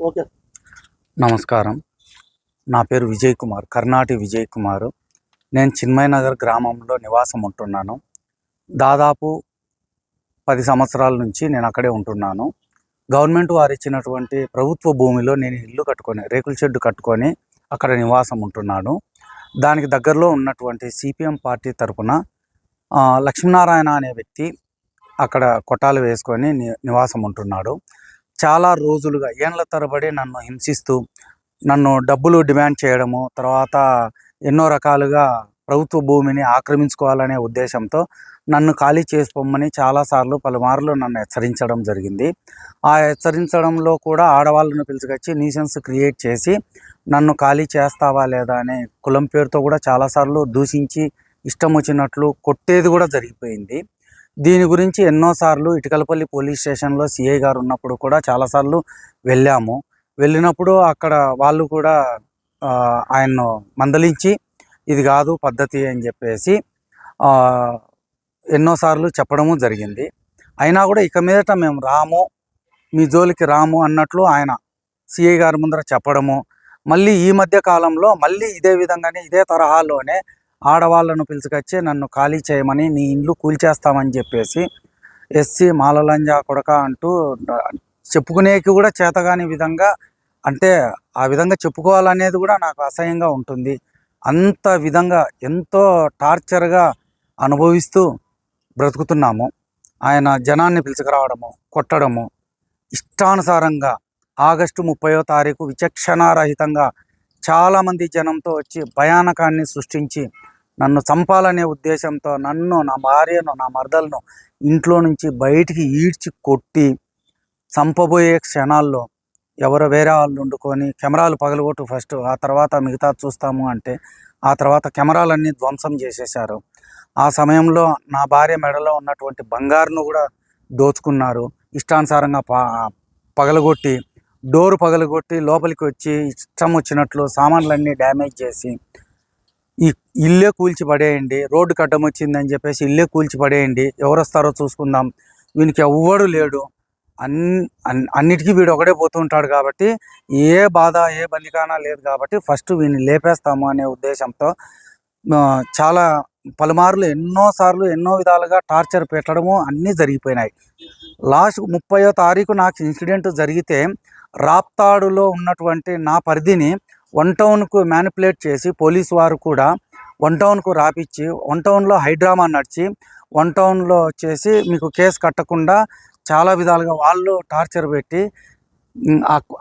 Okay. నమస్కారం. నా పేరు విజయ్ కుమార్ కర్ణాటి విజయ్ కుమార్. నేను చిన్మయ్ నగర్ గ్రామంలో నివాసం ఉంటున్నాను. దాదాపు పది సంవత్సరాల నుంచి నేను అక్కడే ఉంటున్నాను. గవర్నమెంట్ వారు ఇచ్చినటువంటి ప్రభుత్వ భూమిలో నేను ఇల్లు కట్టుకొని రేకుల షెడ్డు కట్టుకొని అక్కడ నివాసం ఉంటున్నాను. దానికి దగ్గరలో ఉన్నటువంటి సిపిఎం పార్టీ తరపున లక్ష్మీనారాయణ అనే వ్యక్తి అక్కడ కొట్టాలు వేసుకొని ని- నివాసం ఉంటున్నాడు. చాలా రోజులుగా ఏండ్ల తరబడి నన్ను హింసిస్తూ నన్ను డబ్బులు డిమాండ్ చేయడము తర్వాత ఎన్నో రకాలుగా ప్రభుత్వ భూమిని ఆక్రమించుకోవాలనే ఉద్దేశంతో నన్ను ఖాళీ చేసుకోమని చాలాసార్లు పలుమార్లు నన్ను హెచ్చరించడం జరిగింది. ఆ హెచ్చరించడంలో కూడా ఆడవాళ్ళను పిలుచుకొచ్చి న్యూసెన్స్ క్రియేట్ చేసి నన్ను ఖాళీ చేస్తావా లేదా అనే కులం పేరుతో కూడా చాలాసార్లు దూషించి ఇష్టం వచ్చినట్లు కొట్టేది కూడా జరిగిపోయింది. దీని గురించి ఎన్నోసార్లు ఇటుకలపల్లి పోలీస్ స్టేషన్లో సిఐ గారు ఉన్నప్పుడు కూడా చాలాసార్లు వెళ్ళాము. వెళ్ళినప్పుడు అక్కడ వాళ్ళు కూడా ఆయన్ను మందలించి ఇది కాదు పద్ధతి అని చెప్పేసి ఎన్నోసార్లు చెప్పడము జరిగింది. అయినా కూడా ఇక మీదట మేము రాము మీ జోలికి రాము అన్నట్లు ఆయన సిఐ గారి ముందర చెప్పడము మళ్ళీ ఈ మధ్య కాలంలో మళ్ళీ ఇదే విధంగానే ఇదే తరహాలోనే ఆడవాళ్ళను పిలుచుకొచ్చి నన్ను ఖాళీ చేయమని నీ ఇండ్లు కూల్చేస్తామని చెప్పేసి ఎస్సీ మాలలంజా కొడక అంటూ చెప్పుకునేకి కూడా చేతగాని విధంగా అంటే ఆ విధంగా చెప్పుకోవాలనేది కూడా నాకు అసహ్యంగా ఉంటుంది. అంత విధంగా ఎంతో టార్చర్గా అనుభవిస్తూ బ్రతుకుతున్నాము. ఆయన జనాన్ని పిలుచుకురావడము కొట్టడము ఇష్టానుసారంగా ఆగస్టు ముప్పయో తారీఖు విచక్షణారహితంగా చాలామంది జనంతో వచ్చి భయానకాన్ని సృష్టించి నన్ను చంపాలనే ఉద్దేశంతో నన్ను నా భార్యను నా మరదలను ఇంట్లో నుంచి బయటికి ఈడ్చి కొట్టి చంపబోయే క్షణాల్లో ఎవరో వేరే వాళ్ళు వండుకొని కెమెరాలు పగలగొట్టు ఫస్ట్ ఆ తర్వాత మిగతా చూస్తాము అంటే ఆ తర్వాత కెమెరాలన్నీ ధ్వంసం చేసేశారు. ఆ సమయంలో నా భార్య మెడలో ఉన్నటువంటి బంగారును కూడా దోచుకున్నారు. ఇష్టానుసారంగా పగలగొట్టి డోరు పగలగొట్టి లోపలికి వచ్చి ఇష్టం వచ్చినట్లు సామాన్లన్నీ డ్యామేజ్ చేసి ఈ ఇల్లే కూల్చి పడేయండి రోడ్డు కట్టం వచ్చిందని చెప్పేసి ఇల్లే కూల్చి పడేయండి ఎవరు వస్తారో చూసుకుందాం. వీనికి ఎవ్వడు లేడు. అన్ అన్- అన్నిటికీ వీడు ఒకడే పోతుంటాడు కాబట్టి ఏ బాధ ఏ బందికానా లేదు కాబట్టి ఫస్ట్ వీని లేపేస్తాము అనే ఉద్దేశంతో చాలా పలుమార్లు ఎన్నోసార్లు ఎన్నో విధాలుగా టార్చర్ పెట్టడము అన్నీ జరిగిపోయినాయి. లాస్ట్ ముప్పయో తారీఖు నాకు ఇన్సిడెంట్ జరిగితే రాప్తాడులో ఉన్నటువంటి నా పరిధిని వన్ టౌన్కు మ్యానిపులేట్ చేసి పోలీసు వారు కూడా వన్ టౌన్కు రాపిచ్చి వన్ టౌన్లో హైడ్రామా నడిచి వన్ టౌన్లో వచ్చేసి మీకు కేసు కట్టకుండా చాలా విధాలుగా వాళ్ళు టార్చర్ పెట్టి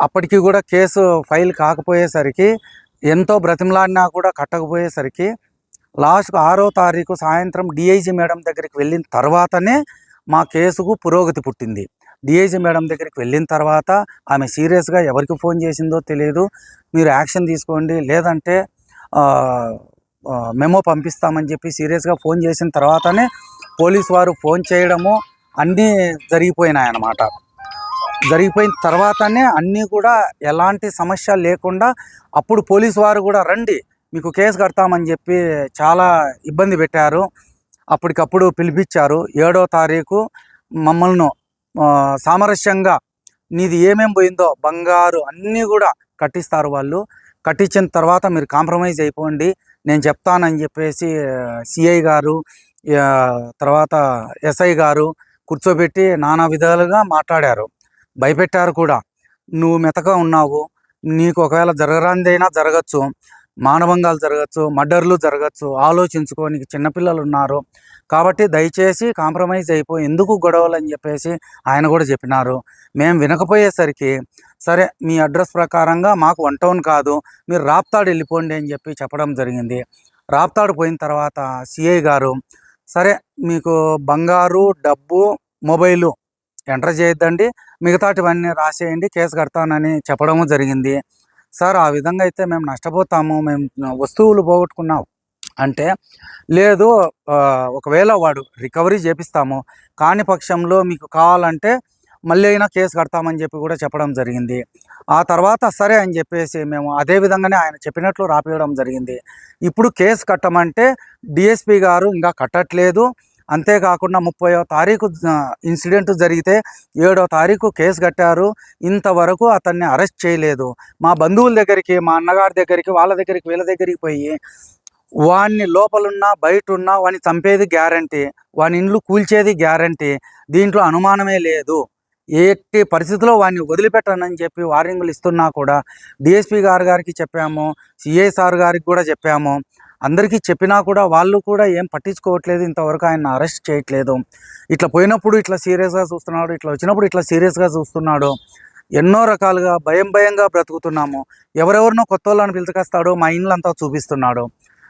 అప్పటికి కూడా కేసు ఫైల్ కాకపోయేసరికి ఎంతో బ్రతిమలాడినా కూడా కట్టకపోయేసరికి లాస్ట్కు ఆరో తారీఖు సాయంత్రం డిఐజీ మేడం దగ్గరికి వెళ్ళిన తర్వాతనే మా కేసుకు పురోగతి పుట్టింది. డిఐజీ మేడం దగ్గరికి వెళ్ళిన తర్వాత ఆమె సీరియస్గా ఎవరికి ఫోన్ చేసిందో తెలియదు మీరు యాక్షన్ తీసుకోండి. లేదంటే మెమో పంపిస్తామని చెప్పి సీరియస్గా ఫోన్ చేసిన తర్వాతనే పోలీస్ వారు ఫోన్ చేయడము అన్నీ జరిగిపోయినాయి అన్నమాట. జరిగిపోయిన తర్వాతనే అన్నీ కూడా ఎలాంటి సమస్య లేకుండా అప్పుడు పోలీసు వారు కూడా రండి మీకు కేసు కడతామని చెప్పి చాలా ఇబ్బంది పెట్టారు. అప్పటికప్పుడు పిలిపించారు. ఏడో తారీఖు మమ్మల్ని సామరస్యంగా నీది ఏమేం పోయిందో బంగారు అన్నీ కూడా కట్టిస్తారు వాళ్ళు. కట్టించిన తర్వాత మీరు కాంప్రమైజ్ అయిపోండి. నేను చెప్తానని చెప్పేసి సిఐ గారు తర్వాత ఎస్ఐ గారు కూర్చోబెట్టి నానా విధాలుగా మాట్లాడారు. భయపెట్టారు కూడా. నువ్వు మెతగా ఉన్నావు. నీకు ఒకవేళ జరగరానిదైనా జరగచ్చు. మానభంగాలు జరగచ్చు మర్డర్లు జరగచ్చు ఆలోచించుకొని చిన్నపిల్లలు ఉన్నారు కాబట్టి దయచేసి కాంప్రమైజ్ అయిపోయి ఎందుకు గొడవలు అని చెప్పేసి ఆయన కూడా చెప్పినారు. మేము వినకపోయేసరికి సరే మీ అడ్రస్ ప్రకారంగా మాకు వన్ టౌన్ కాదు మీరు రాప్తాడు వెళ్ళిపోండి అని చెప్పి చెప్పడం జరిగింది. రాప్తాడు పోయిన తర్వాత సిఐ గారు సరే మీకు బంగారు డబ్బు మొబైలు ఎంటర్ చేయొద్దండి మిగతాటివన్నీ రాసేయండి కేసు కడతానని చెప్పడము జరిగింది. సార్ ఆ విధంగా అయితే మేము నష్టపోతాము మేము వస్తువులు పోగొట్టుకున్నాం. అంటే లేదు ఒకవేళ వాడు రికవరీ చేపిస్తాము కాని పక్షంలో మీకు కావాలంటే మళ్ళీ అయినా కేసు కడతామని చెప్పి కూడా చెప్పడం జరిగింది. ఆ తర్వాత సరే అని చెప్పేసి మేము అదే విధంగానే ఆయన చెప్పినట్లు రాపియడం జరిగింది. ఇప్పుడు కేసు కట్టమంటే డిఎస్పి గారు ఇంకా కట్టట్లేదు. అంతేకాకుండా ముప్పయో తారీఖు ఇన్సిడెంట్ జరిగితే ఏడో తారీఖు కేసు కట్టారు. ఇంతవరకు అతన్ని అరెస్ట్ చేయలేదు. మా బంధువుల దగ్గరికి మా అన్నగారి దగ్గరికి వాళ్ళ దగ్గరికి వీళ్ళ దగ్గరికి పోయి వాడిని లోపలున్నా బయట ఉన్నా వాడిని చంపేది గ్యారంటీ. వాని ఇండ్లు కూల్చేది గ్యారంటీ. దీంట్లో అనుమానమే లేదు. ఎట్టి పరిస్థితిలో వాడిని వదిలిపెట్టనని చెప్పి వార్నింగ్లు ఇస్తున్నా కూడా డిఎస్పీ గారు గారికి చెప్పాము. సిఐ సార్ గారికి కూడా చెప్పాము. అందరికీ చెప్పినా కూడా వాళ్ళు కూడా ఏం పట్టించుకోవట్లేదు. ఇంతవరకు ఆయన అరెస్ట్ చేయట్లేదు. ఇట్లా పోయినప్పుడు ఇట్లా సీరియస్గా చూస్తున్నాడు ఇట్లా వచ్చినప్పుడు ఇట్లా సీరియస్గా చూస్తున్నాడు. ఎన్నో రకాలుగా భయం భయంగా బ్రతుకుతున్నాము. ఎవరెవరినో కొత్త వాళ్ళని పిలుచుకొస్తాడో మా ఇండ్లంతా చూపిస్తున్నాడు.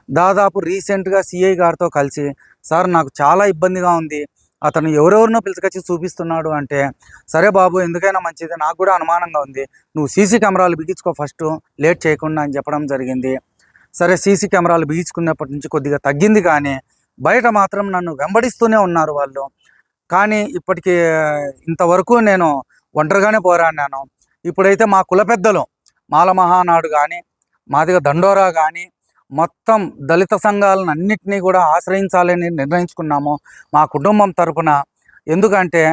దాదాపు రీసెంట్గా సిఐ గారితో కలిసి సార్ నాకు చాలా ఇబ్బందిగా ఉంది. అతను ఎవరెవరినో పిలుచుకొచ్చి చూపిస్తున్నాడు అంటే సరే బాబు ఎందుకైనా మంచిది. నాకు కూడా అనుమానంగా ఉంది. నువ్వు సీసీ కెమెరాలు బిగించుకో ఫస్ట్ లేట్ చేయకుండా అని చెప్పడం జరిగింది. సరే సీసీ కెమెరాలు బిగించుకున్నప్పటి నుంచి కొద్దిగా తగ్గింది కానీ బయట మాత్రం నన్ను వెంబడిస్తూనే ఉన్నారు వాళ్ళు. కానీ ఇప్పటికీ ఇంతవరకు నేను ఒంటరిగానే పోరాడినాను. ఇప్పుడైతే మా కుల పెద్దలు మాల మహానాడు కానీ మాదిగ దండోరా కానీ మొత్తం దళిత సంఘాలను అన్నిటినీ కూడా ఆశ్రయించాలని నిర్ణయించుకున్నాము మా కుటుంబం తరపున. ఎందుకంటే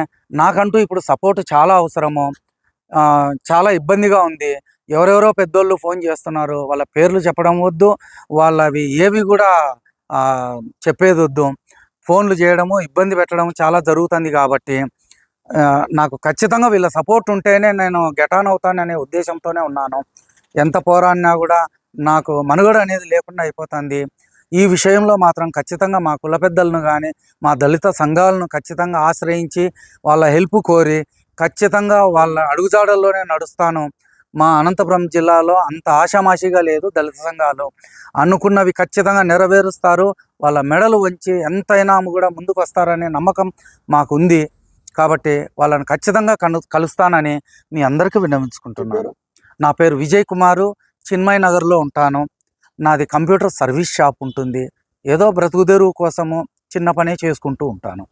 నాకంటూ ఇప్పుడు సపోర్ట్ చాలా అవసరము. చాలా ఇబ్బందిగా ఉంది. ఎవరెవరో పెద్దోళ్ళు ఫోన్ చేస్తున్నారు వాళ్ళ పేర్లు చెప్పడం వద్దు వాళ్ళవి ఏవి కూడా చెప్పేది వద్దు. ఫోన్లు చేయడము ఇబ్బంది పెట్టడం చాలా జరుగుతుంది కాబట్టి నాకు ఖచ్చితంగా వీళ్ళ సపోర్ట్ ఉంటేనే నేను గెటాన్ అవుతాననే ఉద్దేశంతోనే ఉన్నాను. ఎంత పోరాడినా కూడా నాకు మనుగడ అనేది లేకుండా అయిపోతుంది. ఈ విషయంలో మాత్రం ఖచ్చితంగా మా కుల పెద్దలను కానీ మా దళిత సంఘాలను ఖచ్చితంగా ఆశ్రయించి వాళ్ళ హెల్ప్ కోరి ఖచ్చితంగా వాళ్ళ అడుగుజాడల్లోనే నడుస్తాను. మా అనంతపురం జిల్లాలో అంత ఆషామాషిగా లేదు దళిత సంఘాలు. అనుకున్నవి ఖచ్చితంగా నెరవేరుస్తారు. వాళ్ళ మెడలు వంచి ఎంతైనా కూడా ముందుకు వస్తారనే నమ్మకం మాకు ఉంది కాబట్టి వాళ్ళని ఖచ్చితంగా కను కలుస్తానని మీ అందరికీ విన్నవించుకుంటున్నాను. నా పేరు విజయ్ కుమారు. చిన్మయ్ నగర్లో ఉంటాను. నాది కంప్యూటర్ సర్వీస్ షాప్ ఉంటుంది. ఏదో బ్రతుకుదెరువు కోసము చిన్న పనే చేసుకుంటూ ఉంటాను.